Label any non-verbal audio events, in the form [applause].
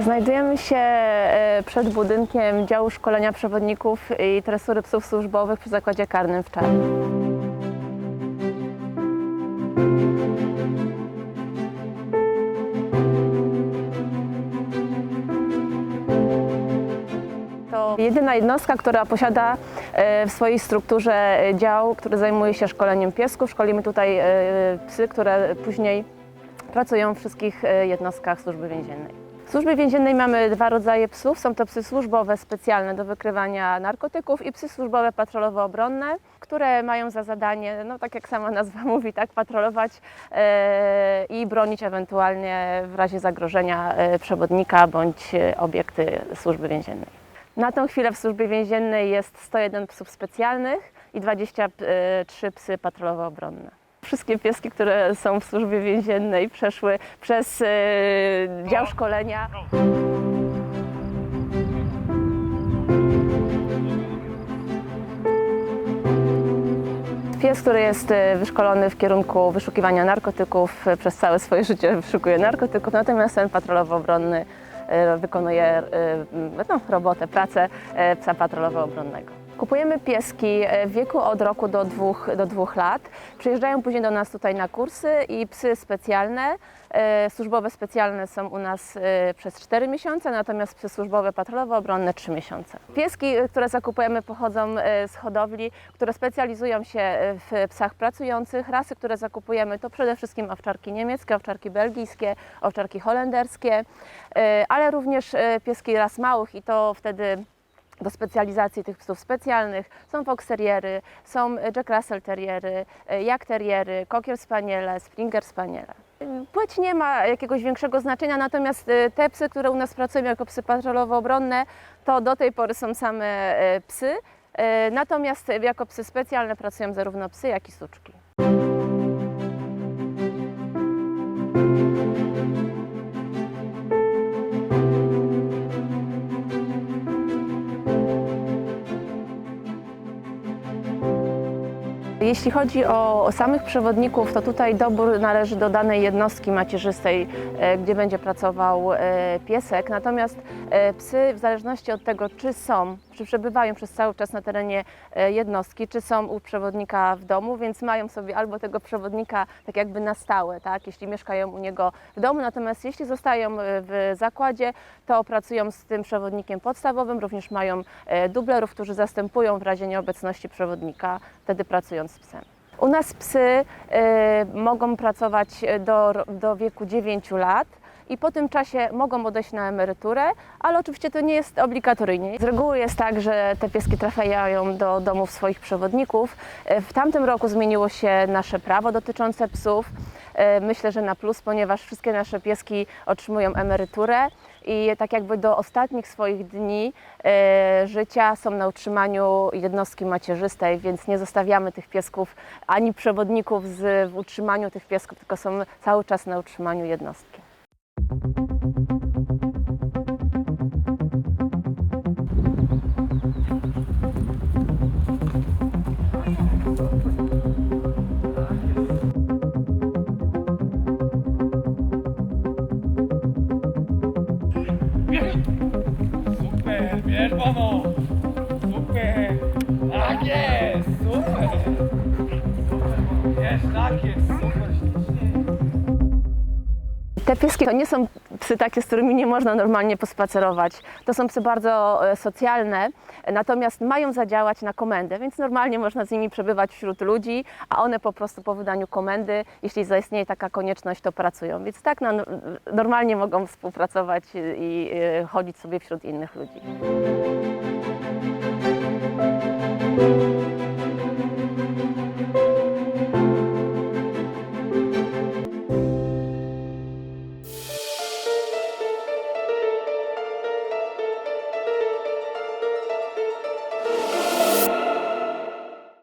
Znajdujemy się e, przed budynkiem działu szkolenia przewodników i tresury psów służbowych przy zakładzie karnym w Czarnym. To jedyna jednostka, która posiada e, w swojej strukturze dział, który zajmuje się szkoleniem piesków. Szkolimy tutaj e, psy, które później pracują w wszystkich e, jednostkach służby więziennej. W służbie więziennej mamy dwa rodzaje psów. Są to psy służbowe specjalne do wykrywania narkotyków i psy służbowe patrolowo-obronne, które mają za zadanie, no tak jak sama nazwa [laughs] mówi, tak, patrolować e, i bronić ewentualnie w razie zagrożenia e, przewodnika bądź e, obiekty służby więziennej. Na tą chwilę w służbie więziennej jest 101 psów specjalnych i 23 psy patrolowo-obronne. Wszystkie pieski, które są w służbie więziennej, przeszły przez e, dział szkolenia. Pies, który jest e, wyszkolony w kierunku wyszukiwania narkotyków, e, przez całe swoje życie wyszukuje narkotyków, natomiast ten patrolowo-obronny wykonuje no, robotę, pracę psa patrolowo-obronnego. Kupujemy pieski e, w wieku od roku do dwóch, do dwóch lat. Przyjeżdżają później do nas tutaj na kursy i psy specjalne, e, służbowe specjalne są u nas e, przez 4 miesiące, natomiast psy służbowe patrolowo-obronne 3 miesiące. Pieski, które zakupujemy pochodzą z hodowli, które specjalizują się w psach pracujących. Rasy, które zakupujemy to przede wszystkim owczarki niemieckie, owczarki belgijskie, owczarki holenderskie, ale również pieski ras małych i to wtedy do specjalizacji tych psów specjalnych są fox terriery, są Jack Russell terriery, jak terriery, cocker spaniele, springer spaniele. Płeć nie ma jakiegoś większego znaczenia, natomiast e, te psy, które u nas pracują jako psy patrolowo-obronne, to do tej pory są same e, psy, e, natomiast jako psy specjalne pracują zarówno psy, jak i suczki. Jeśli chodzi o, samych przewodników, to tutaj dobór należy do danej jednostki macierzystej, e, gdzie będzie pracował e, piesek. Natomiast e, psy, w zależności od tego, czy są, czy przebywają przez cały czas na terenie jednostki, czy są u przewodnika w domu, więc mają sobie albo tego przewodnika tak jakby na stałe, tak, jeśli mieszkają u niego w domu. Natomiast jeśli zostają w zakładzie, to pracują z tym przewodnikiem podstawowym, również mają dublerów, którzy zastępują w razie nieobecności przewodnika, wtedy pracując psem. U nas psy e, mogą pracować do, do wieku 9 lat. I po tym czasie mogą odejść na emeryturę, ale oczywiście to nie jest obligatoryjnie. Z reguły jest tak, że te pieski trafiają do domów swoich przewodników. E, W tamtym roku zmieniło się nasze prawo dotyczące psów. E, Myślę, że na plus, ponieważ wszystkie nasze pieski otrzymują emeryturę i tak jakby do ostatnich swoich dni e, życia są na utrzymaniu jednostki macierzystej, więc nie zostawiamy tych piesków ani przewodników z, w utrzymaniu tych piesków, tylko są cały czas na utrzymaniu jednostki. Super, bierz mamo! Super! Tak jest! Super! Super, wiesz, tak jest, super. Te pieski to nie są psy takie, z którymi nie można normalnie pospacerować. To są psy bardzo e, socjalne, natomiast mają zadziałać na komendę, więc normalnie można z nimi przebywać wśród ludzi, a one po prostu po wydaniu komendy, jeśli zaistnieje taka konieczność, to pracują. Więc tak no, normalnie mogą współpracować i e, chodzić sobie wśród innych ludzi.